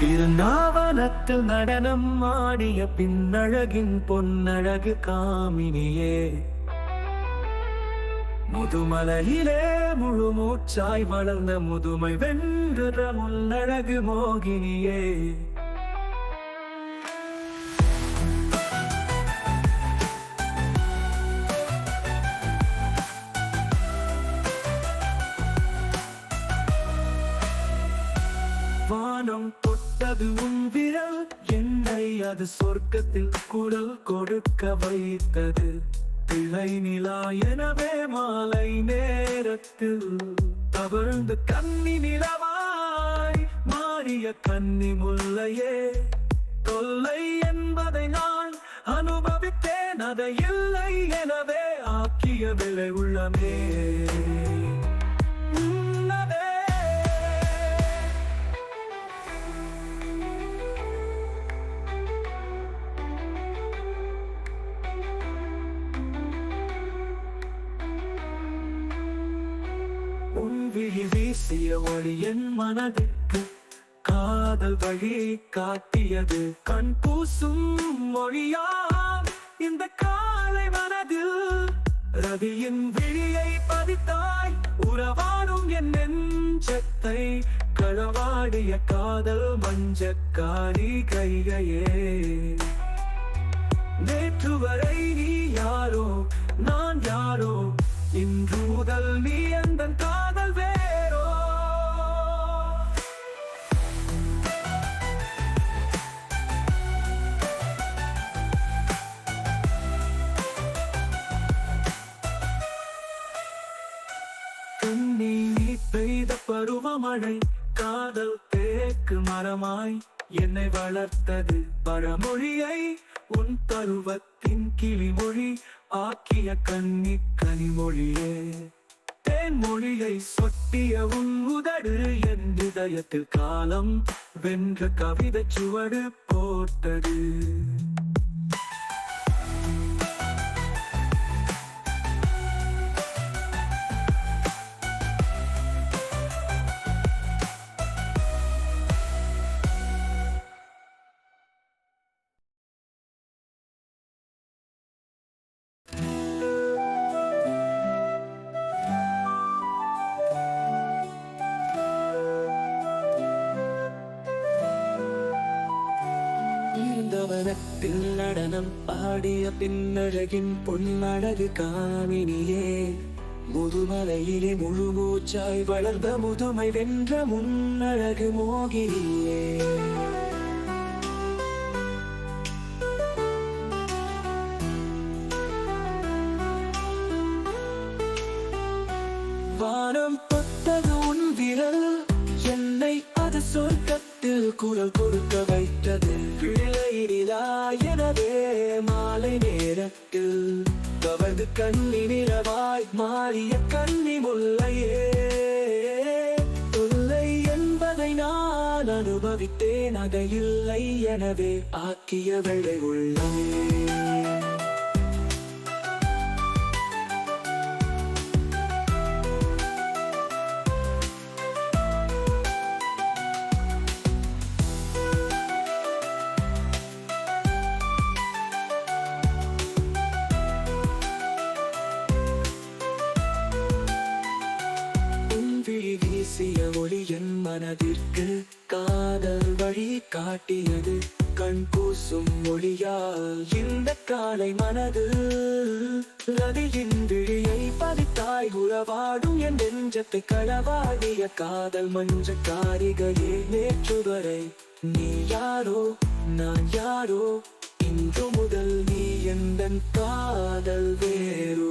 திருநாவனத்தில் நடனம் ஆடிய பின்னழகின் பொன்னழகு காமினியே. முதுமலையிலே முழு மூச்சாய் வளர்ந்த முதுமை வென்ற முன்னழகு மோகினியே. தொட்டது உன் விரல் என்னை அது சொர்க்கத்தில் குடல் கொடுக்க வைத்தது. பிழை நிலா எனவே மாலை நேரத்தில் தவழ்ந்து கன்னி நிலவாய் மாறிய கன்னி முல்லையே. தொல்லை என்பதை நான் அனுபவித்தேன் அதை இல்லை எனவே ஆக்கிய விலை உள்ளமே. விழி வீசிய ஒளி என் மனதிற்கு காதல் வழி காட்டியது. கண் பூசும் மொழியால் இந்த காலை மனதில் ரவியின் விழியை பதித்தாய் உறவாடும் என் நெஞ்சத்தை களவாடிய காதல் மஞ்சக்காரி கைகையே நேற்று வரை நீ படுவ மழை? காதல் தேக்கு மரமாய் என்னை வளர்த்தது பழமொழியை உன் பருவத்தின் கிளிமொழி ஆக்கிய கன்னி கனிமொழியே. தேன்மொழியை சொட்டிய உன் உதடு என் இதயத்தில் காலம் வென்ற கவிதை சுவடு போட்டது இருந்தவனத்தில் நடனம் பாடிய பின்னழகின் பொன்னழகு காமினியே. முதுமலையிலே முழுமூச்சாய் வளர்ந்த முதுமை வென்ற முன்னழகு மோகினியே. வானம் தொட்டது உன் விரல் என்னை அது சொர்க்கத்தில் குரல் கொடுக்க வைத்தது. பிள்ளையிலா எனவே மாலை நேரத்தில் கவர்ந்து கண்ணி நிறவாய் மாறிய கண்ணி முல்லையே. தொல்லை என்பதை நான் அனுபவித்தேன் அதை இல்லை எனவே ஆக்கிய வெள்ளை உள்ளே மனதிற்கு காதல் வழி காட்டியது. கண் கூசும் மொழியால் இந்த காலை மனது. ரதியின் விழியை பதித்தாய் உறவாடும் என் நெஞ்சத்தை களவாடிய காதல் மஞ்ச காரிகையே நேற்று வரை நீ யாரோ நான் யாரோ? இன்று முதல் நீ எந்த காதல் வேறோ?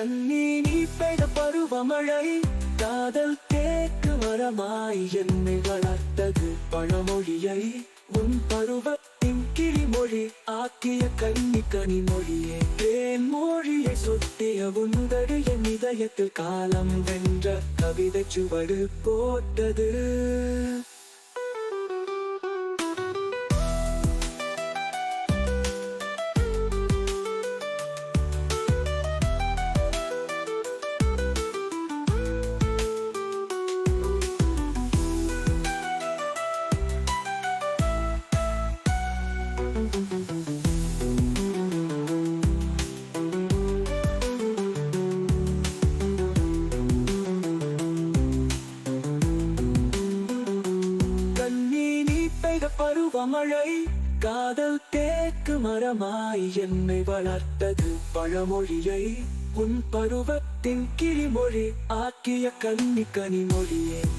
கண்ணீ நீ பெய்த பருவமழை காதல் கேட்கு வரமாய் என்னை வளர்த்தது பழமொழியை உன் பருவத்தின் கிளிமொழி ஆக்கிய கன்னி கனிமொழியே தேன் மொழியை சுட்டிய உந்தடு என் இதயத்தில் காலம் வென்ற கவிதை சுவடு போட்டது. பருவமழை காதல் தேக்கு மரமாய் என்னை வளர்த்தது பழமொழியை. உன் பருவத்தின் கிளிமொழி ஆக்கிய கன்னி கனிமொழியே.